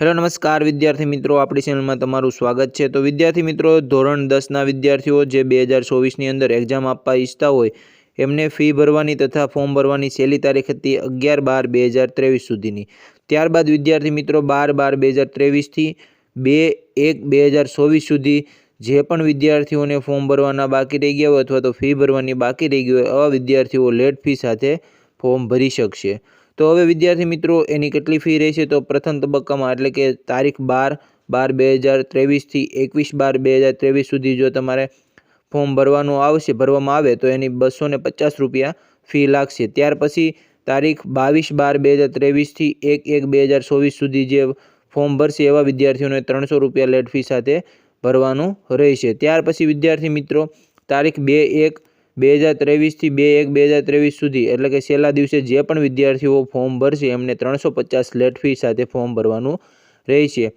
Hello, નમસ્કાર વિદ્યાર્થી મિત્રો, આપણી ચેનલમાં તમારું સ્વાગત છે. તો વિદ્યાર્થી મિત્રો, ધોરણ દસના વિદ્યાર્થીઓ જે બે હજાર ચોવીસની અંદર એક્ઝામ આપવા ઈચ્છતા હોય, એમને ફી ભરવાની તથા ફોર્મ ભરવાની છેલ્લી તારીખ હતી અગિયાર બાર બે હજાર ત્રેવીસ સુધીની. ત્યારબાદ વિદ્યાર્થી મિત્રો, બાર બાર બે હજાર ત્રેવીસથી બે એક બે હજાર ચોવીસ સુધી જે પણ વિદ્યાર્થીઓને ફોર્મ ભરવાના બાકી રહી ગયા હોય અથવા તો ફી ભરવાની બાકી રહી ગઈ હોય, આવા વિદ્યાર્થીઓ લેટ ફી સાથે ફોર્મ ભરી શકશે. તો હવે વિદ્યાર્થી મિત્રો, એની કેટલી ફી રહેશે? તો પ્રથમ તબક્કામાં એટલે કે તારીખ બાર બાર બે હજાર ત્રેવીસથી એકવીસ બાર બે હજાર ત્રેવીસ સુધી જો તમારે ફોર્મ ભરવાનું આવશે, ભરવામાં આવે, તો એની બસો ને પચાસ રૂપિયા ફી લાગશે. ત્યાર પછી તારીખ બાવીસ બાર બે હજાર ત્રેવીસથી એક એક બે હજાર ચોવીસ સુધી જે ફોર્મ ભરશે, એવા વિદ્યાર્થીઓને ત્રણસો રૂપિયા લેટ ફી સાથે ભરવાનું રહેશે. ત્યાર પછી વિદ્યાર્થી મિત્રો, તારીખ બે એક બે હજાર ત્રેવીસથી બે એક બે હજાર ત્રેવીસ સુધી, એટલે કે છેલ્લા દિવસે જે પણ વિદ્યાર્થીઓ ફોર્મ ભરશે, એમને ત્રણસો પચાસ લેટ ફી સાથે ફોર્મ ભરવાનું રહેશે.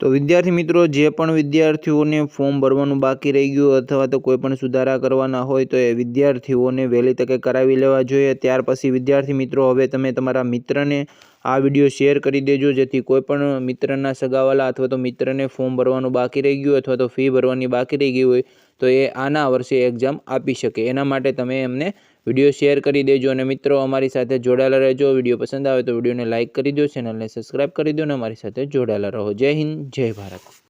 તો વિદ્યાર્થી મિત્રો, જે પણ વિદ્યાર્થીઓને ફોર્મ ભરવાનું બાકી રહી ગયું અથવા તો કોઈ પણ સુધારા કરવાના હોય, તો એ વિદ્યાર્થીઓને વહેલી તકે કરાવી લેવા જોઈએ. ત્યાર પછી વિદ્યાર્થી મિત્રો, હવે તમે તમારા મિત્રને આ વીડિયો શેર કરી દેજો, જેથી કોઈ પણ મિત્રના સગાવાલા અથવા તો મિત્રને ફોર્મ ભરવાનું બાકી રહી ગયું અથવા તો ફી ભરવાની બાકી રહી ગઈ હોય તો એ આના વર્ષે એક્ઝામ આપી શકે. એના માટે તમે એમને વીડિયો શેર કરી દેજો અને મિત્રો અમારી સાથે જોડાયેલા રહેજો. વીડિયો પસંદ આવે તો વિડીયોને લાઇક કરી દો ચેનલને સબસ્ક્રાઇબ કરી દો અને અમારી સાથે જોડાયેલા રહો. જય હિન્દ, જય ભારત.